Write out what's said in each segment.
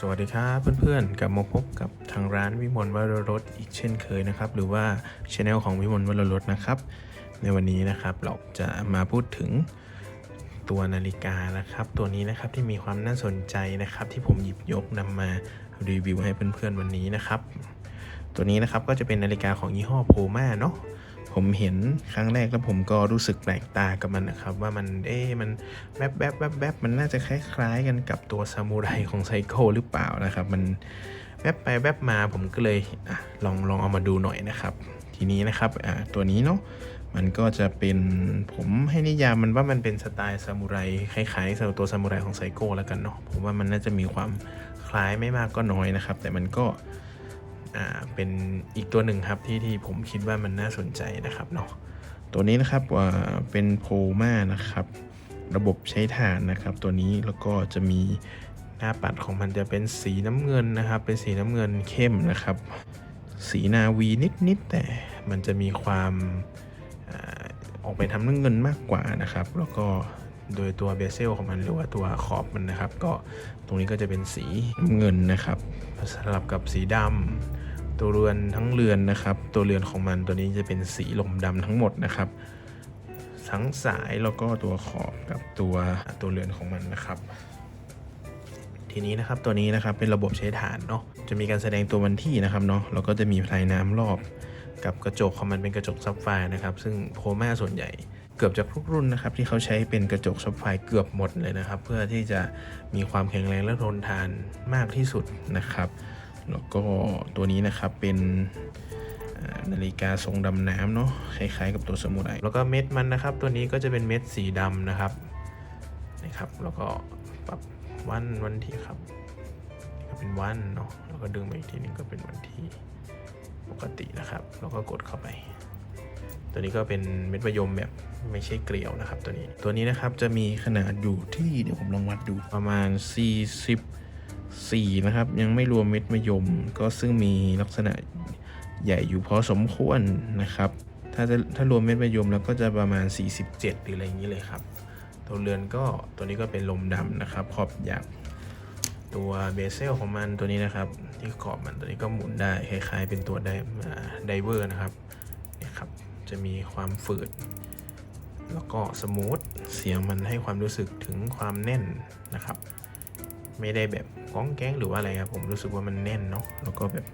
สวัสดีครับเพื่อนๆกลับมาพบกับทางร้านวิมลวรรสอีกเช่นเคยนะครับ หรือว่าช anel ของวิมลวรรสนะครับ ในวันนี้นะครับเราจะมาพูดถึงตัวนาฬิกานะครับ ตัวนี้นะครับที่มีความน่าสนใจนะครับ ที่ผมหยิบยกนำมารีวิวให้เพื่อนๆวันนี้นะครับ ตัวนี้นะครับก็จะเป็นนาฬิกาของยี่ห้อโพม่าเนาะ ผมเห็นครั้งแรกแล้วผมก็รู้สึกแปลกตากับมันนะครับ ว่ามันเอ๊มันแวบแวบแวบแวบมันน่าจะคล้ายๆกันกับตัวซามูไรของไซโคหรือเปล่านะครับ มันแวบไปแวบมาผมก็เลยอลองลองเอามาดูหน่อยนะครับ ทีนี้นะครับตัวนี้เนาะมันก็จะเป็นผมให้นิยามมันว่ามันเป็นสไตล์ซามูไรคล้ายๆตัวซามูไรของไซโคแล้วกันเนาะผมว่ามันน่าจะมีความคล้ายไม่มากก็น้อยนะครับ แต่มันก็ อ่าเป็นอีกตัวหนึ่งครับที่ที่ผมคิดว่ามันน่าสนใจนะครับเนาะตัวนี้นะครับว่าเป็นโพมานะครับ ระบบใช้ฐานนะครับ ตัวนี้แล้วก็จะมีหน้าปัดของมันจะเป็นสีน้ำเงินนะครับ เป็นสีน้ำเงินเข้มนะครับ สีนาวีนิดๆแต่มันจะมีความอออกไปทำน้ำเงินมากกว่านะครับ แล้วก็โดยตัวเบเซลของมันหรือว่าตัวขอบมันนะครับ ก็ตรงนี้ก็จะเป็นสีน้ำเงินนะครับสลับกับสีดำ ตัวเรือนทั้งเรือนนะครับ ตัวเรือนของมันตัวนี้จะเป็นสีลมดำทั้งหมดนะครับทั้งสายแล้วก็ตัวขอบกับตัวตัวเรือนของมันนะครับทีนี้นะครับตัวนี้นะครับเป็นระบบใช้ฐานเนาะจะมีการแสดงตัววันที่นะครับเนาะแล้วก็จะมีพลายน้ำรอบ กับกระจกของมันเป็นกระจกซับไฟนะครับ ซึ่งโพม่าส่วนใหญ่เกือบจะทุกรุ่นนะครับ ที่เขาใช้เป็นกระจกซับไฟเกือบหมดเลยนะครับ เพื่อที่จะมีความแข็งแรงและทนทานมากที่สุดนะครับ แล้วก็ตัวนี้นะครับเป็นนาฬิกาทรงดำน้ำเนาะคล้ายๆกับตัวสมุไรแล้วก็เม็ดมันนะครับ ตัวนี้ก็จะเป็นเม็ดสีดำนะครับนะครับ แล้วก็ปรับวันวันที่ครับก็เป็นวันเนาะแล้วก็ดึงมาอีกทีนึงก็เป็นวันที่ปกตินะครับ แล้วก็กดเข้าไป ตัวนี้ก็เป็นเม็ดมะยมแบบไม่ใช่เกลียวนะครับ ตัวนี้ตัวนี้นะครับจะมีขนาดอยู่ที่เดี๋ยวผมลองวัดดูประมาณ 4 นะครับ ยังไม่รวมเม็ดมะยม ก็ซึ่งมีลักษณะใหญ่อยู่พอสมควรนะครับ ถ้าจะถ้ารวมเม็ดมะยมแล้วก็จะประมาณ 47 หรืออะไรอย่างนี้เลยครับ ตัวเรือนก็ตัวนี้ก็เป็นลมดำนะครับ ขอบหยักตัวเบเซลของมันตัวนี้นะครับ ที่ขอบมันตัวนี้ก็หมุนได้คล้ายๆ เป็นตัวไดเวอร์นะครับนี่ครับ จะมีความฝืด แล้วก็สมูทเสียงมันให้ความรู้สึกถึงความแน่นนะครับ ไม่ได้แบบก้องแก้งหรือว่าอะไรครับผมรู้สึกว่ามันแน่นเนาะแล้วก็แบบ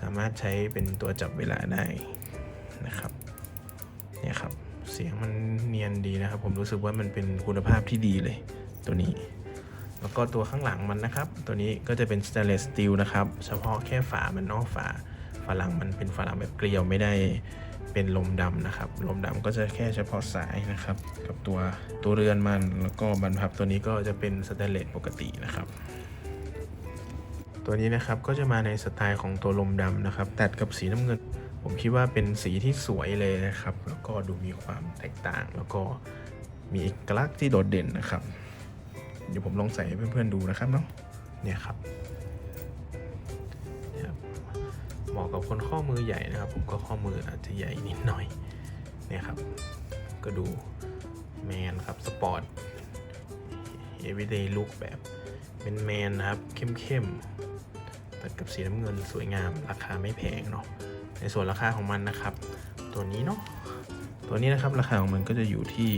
สามารถใช้เป็นตัวจับเวลาได้นะครับเนี่ยครับเสียงมันเนียนดีนะครับ ผมรู้สึกว่ามันเป็นคุณภาพที่ดีเลย ตัวนี้ แล้วก็ตัวข้างหลังมันนะครับ ตัวนี้ก็จะเป็น stainless steel นะครับ เฉพาะแค่ฝามันนอกฝาฝาหลังมันเป็นฝาหลังแบบเกลียวไม่ได้ เป็นลมดำนะครับ ลมดำก็จะแค่เฉพาะสายนะครับ กับตัวตัวเรือนมันแล้วก็บรรพับตัวนี้ก็จะเป็น stainless ปกตินะครับตัวนี้นะครับก็จะมาในสไตล์ของตัวลมดำนะครับตัดกับสีน้ำเงิน ผมคิดว่าเป็นสีที่สวยเลยนะครับ แล้วก็ดูมีความแตกต่าง แล้วก็มีเอกลักษณ์ที่โดดเด่นนะครับ เดี๋ยวผมลองใส่ให้เพื่อนๆดูนะครับเนาะเนี่ยครับ เหมาะกับคนข้อมือใหญ่นะครับ ผมก็ข้อมืออาจจะใหญ่นิดหน่อยเนี่ยครับ ก็ดูแมนครับสปอร์ต everyday look แบบเป็นแมนนะครับ เข้มๆตัดกับสีน้ำเงินสวยงาม ราคาไม่แพงเนาะในส่วนราคาของมันนะครับ ตัวนี้เนาะตัวนี้นะครับราคาของมันก็จะอยู่ที่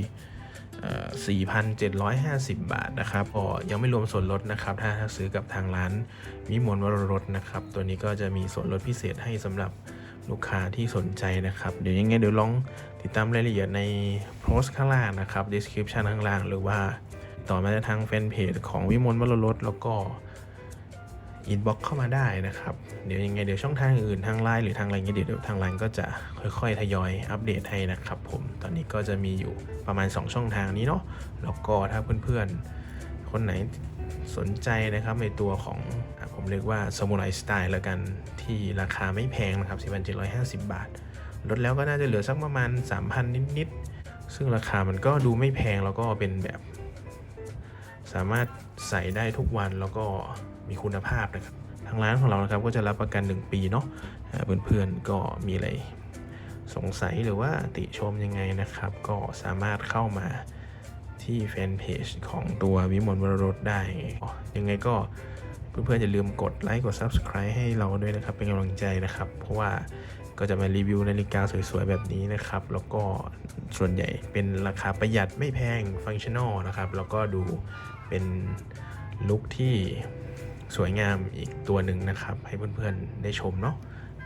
4,750 บาทนะครับก็ยังไม่รวมส่วนลดนะครับ ถ้าซื้อกับทางร้านวิมลวรรสนะครับ ตัวนี้ก็จะมีส่วนลดพิเศษให้สำหรับลูกค้าที่สนใจนะครับ เดี๋ยวยังไงเดี๋ยวลองติดตามรายละเอียดในโพสต์ข้างล่างนะครับ description ข้างล่าง หรือว่า ต่อมาทางแฟนเพจของวิมลวรรสแล้วก็ อินบ็อกเข้ามาได้นะครับ เดี๋ยวยังไงเดี๋ยวช่องทางอื่นทางไลน์หรือทางอะไรเงี้ยเดี๋ยวทางไลน์ก็จะค่อยๆ ทยอยอัปเดตให้นะครับผม ตอนนี้ก็จะมีอยู่ประมาณ 2 ช่องทางนี้เนาะ แล้วก็ถ้าเพื่อนๆ คนไหนสนใจนะครับในตัวของผมเรียกว่าสมุไรสไตล์ล้วกันที่ราคาไม่แพงนะครับ 4,750 บาท ลดแล้วก็น่าจะเหลือสักประมาณ 3,000 นิดๆ ซึ่งราคามันก็ดูไม่แพงแล้วก็เป็นแบบ สามารถ ใส่ได้ทุกวันแล้วก็มีคุณภาพนะครับ ทางร้านของเรานะครับก็จะรับประกัน 1 ปีเนาะอ่าเพื่อนๆก็มีอะไรสงสัยหรือว่าติชมยังไงนะครับ ก็สามารถเข้ามาที่แฟนเพจของตัววิมลวรรสได้ ยังไงก็เพื่อนๆอย่าลืมกดไลค์กด Subscribe ให้เราด้วยนะครับ เป็นกำลังใจนะครับ เพราะว่าก็จะมารีวิวนาฬิกาสวยๆ แบบนี้นะครับ แล้วก็ส่วนใหญ่เป็นราคาประหยัดไม่แพงฟังชั่นอลนะครับ แล้วก็ดู เป็นลุคที่สวยงามอีกตัวหนึ่งนะครับ ให้เพื่อนๆได้ชมเนาะ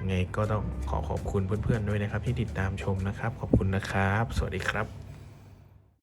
ไงก็ต้องขอขอบคุณเพื่อนๆด้วยนะครับ ที่ติดตามชมนะครับ ขอบคุณนะครับ สวัสดีครับ